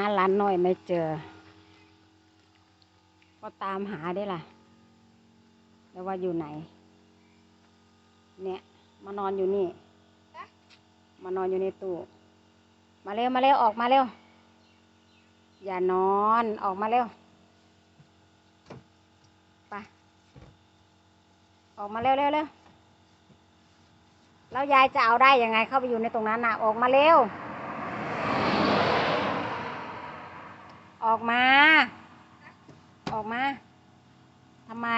าหลานน้อยไม่เจอ ก็ตามหาได้ล่ะ แล้วว่าอยู่ไหน เนี่ย มานอนอยู่นี่ มานอนอยู่ในตู้ มาเร็ว มาเร็ว ออกมาเร็ว อย่านอนออกมาเร็วไปออกมาเร็วเร็วเร็วแล้วยายจะเอาได้ยังไงเข้าไปอยู่ในตรงนั้นน่ะ ออกมาเร็ว ออกมา ออกมาทำไม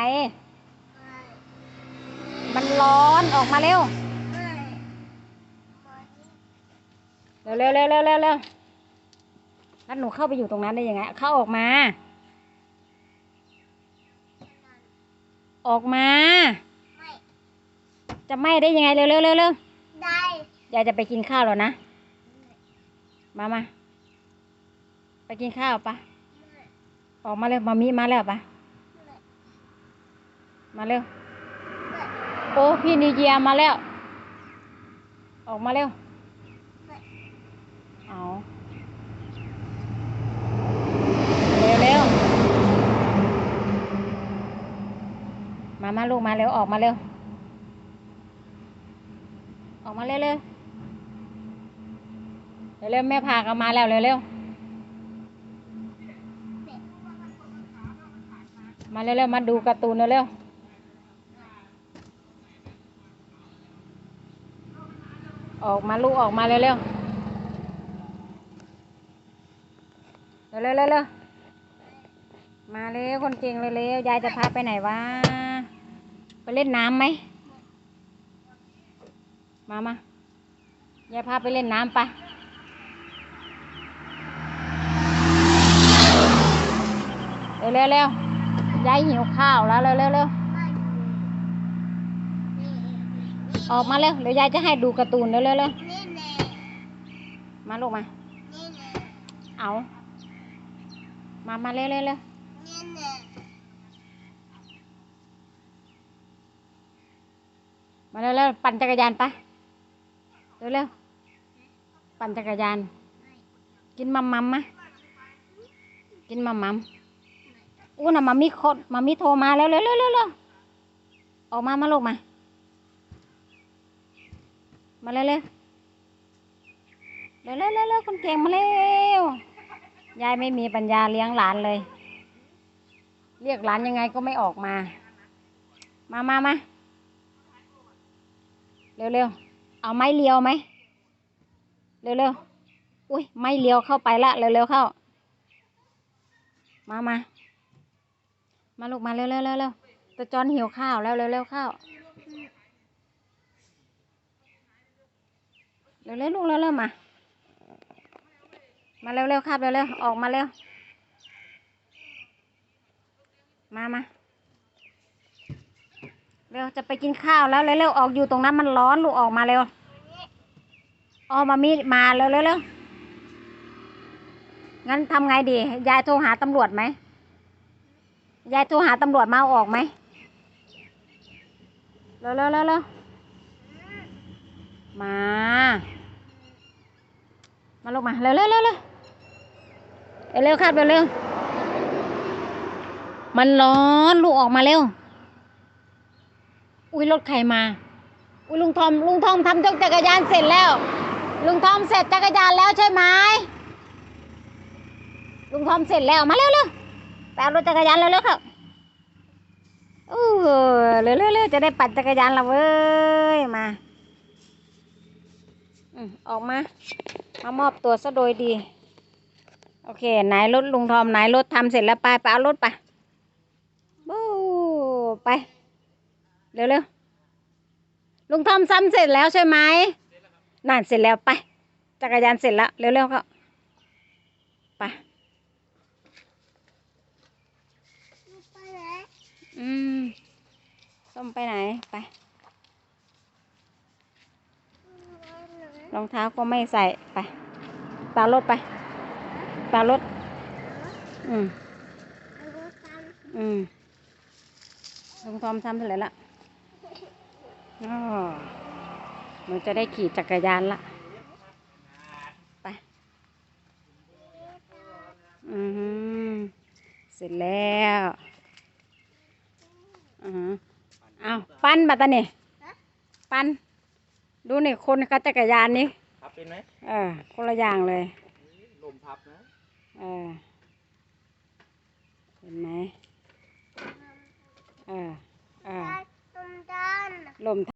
มันร้อนออกมาเร็ว เร็วเร็วเร็วเร็วเร็วเร็วแล้วหนูเข้าไปอยู่ตรงนั้นได้ยังไง เข้าออกมา ออกมา จะไหม่ได้ยังไงเร็วเร็วเร็วเร็วได้ยายจะไปกินข้าวแล้วนะ มามา ไปกินข้าวปะ ออกมาเร็วมามีมาแล้วปะมาเร็ว โอ้พี่นิเยียมาแล้ว ออกมาเร็ว เอาเร็วเร็วมามาลูกมาเร็วออกมาเร็ว ออกมาเร็วเร็วเร็วเร็วแม่พากันมาแล้วเร็วเร็ว มาเร็วเร็วมาดูการ์ตูนเร็วเร็วออกมาลูกออกมาเร็วเร็วเร็วเร็วเร็วมาเร็วคนเก่งเร็วเร็วยายจะพาไปไหนวะ ไปเล่นน้ำไหม มามายายพาไปเล่นน้ำปะเร็วเร็วเร็ว ยายหิวข้าวแล้วเร็วเร็วเร็วออกมาเร็วเดี๋ยวยายจะให้ดูการ์ตูนเร็วเร็วเร็วมาลูกมา เอา มามาเร็วเร็วเร็วมาเร็วเร็วปั่นจักรยานไปเร็วเร็วปั่นจักรยาน กินมัมมัมมะกินมัมมัม อู้น่ะมามีคนมามีโทรมาแล้วเร็วเร็วเร็วเร็วออกมามาลูกมา มาเร็วเร็วเร็วเร็วเร็วเร็วคนเก่งมาเร็วยายไม่มีปัญญาเลี้ยงหลานเลย เรียกหลานยังไงก็ไม่ออกมา มามามาเร็วเร็วเอาไม้เลียวไหมเร็วเร็วอุ้ยไม้เลียวเข้าไปละเร็วเร็วเข้า มามา มาลูกมาเร็วเร็วเร็วเร็วตะจอนหิวข้าวแล้วเร็วเร็วข้าวเร็วเร็วลูกเร็วเร็วมา มาเร็วเร็วครับเร็วเร็วออกมาเร็ว มามาเร็วจะไปกินข้าวแล้วเร็วเร็วออกอยู่ตรงนั้นมันร้อนลูกออกมาเร็วออกมามีมาเร็วเร็วเร็วงั้นทำไงดี ยายโทรหาตำรวจไหม ยายโทรหาตำรวจมาเอาออกไหมเร็วเร็วเร็วเร็วมา มาลูกมาเร็วเร็วเร็วเร็วเร็วครับเร็วเร็วมันร้อนลูกออกมาเร็ว อุ้ยรถใครมา อุ้ยลุงทอมลุงทอมทำจักรยานเสร็จแล้ว ลุงทอมเสร็จจักรยานแล้วใช่ไหมลุงทอมเสร็จแล้วมาเร็วเร็ว เอารถจักรยานเร็วเร็วครับเออเร็วเร็วเร็วจะได้ปั่นจักรยานและเว้ยมาอืมออกมามามอบตัวซะโดยดี โอเคไหนรถลุงทอมไหนรถทำเสร็จแล้วไปไปเอารถไปบู๊ไปเร็วเร็วลุงทอมซ้ำเสร็จแล้วใช่ไหมนั่นเสร็จแล้วไป จักรยานเสร็จแล้วเร็วเร็วเขาไป ไปไหนอืมส้มไปไหนไป รองเท้าก็ไม่ใส่ไป ตามรถไป ตามรถ อืมอืมลุงทอมทำเสร็จแล้วล่ะอ้อหนูจะได้ขี่จักรยานละไปสร็จแล้ว อือฮะเอาปั้นมาตานี่ปั้นดูนี่คนขับจักรยานนี่พับเป็นไหมเออคนละอย่างเลยลมพับนะเออเห็นไหมเออเออตุ้มด้านลม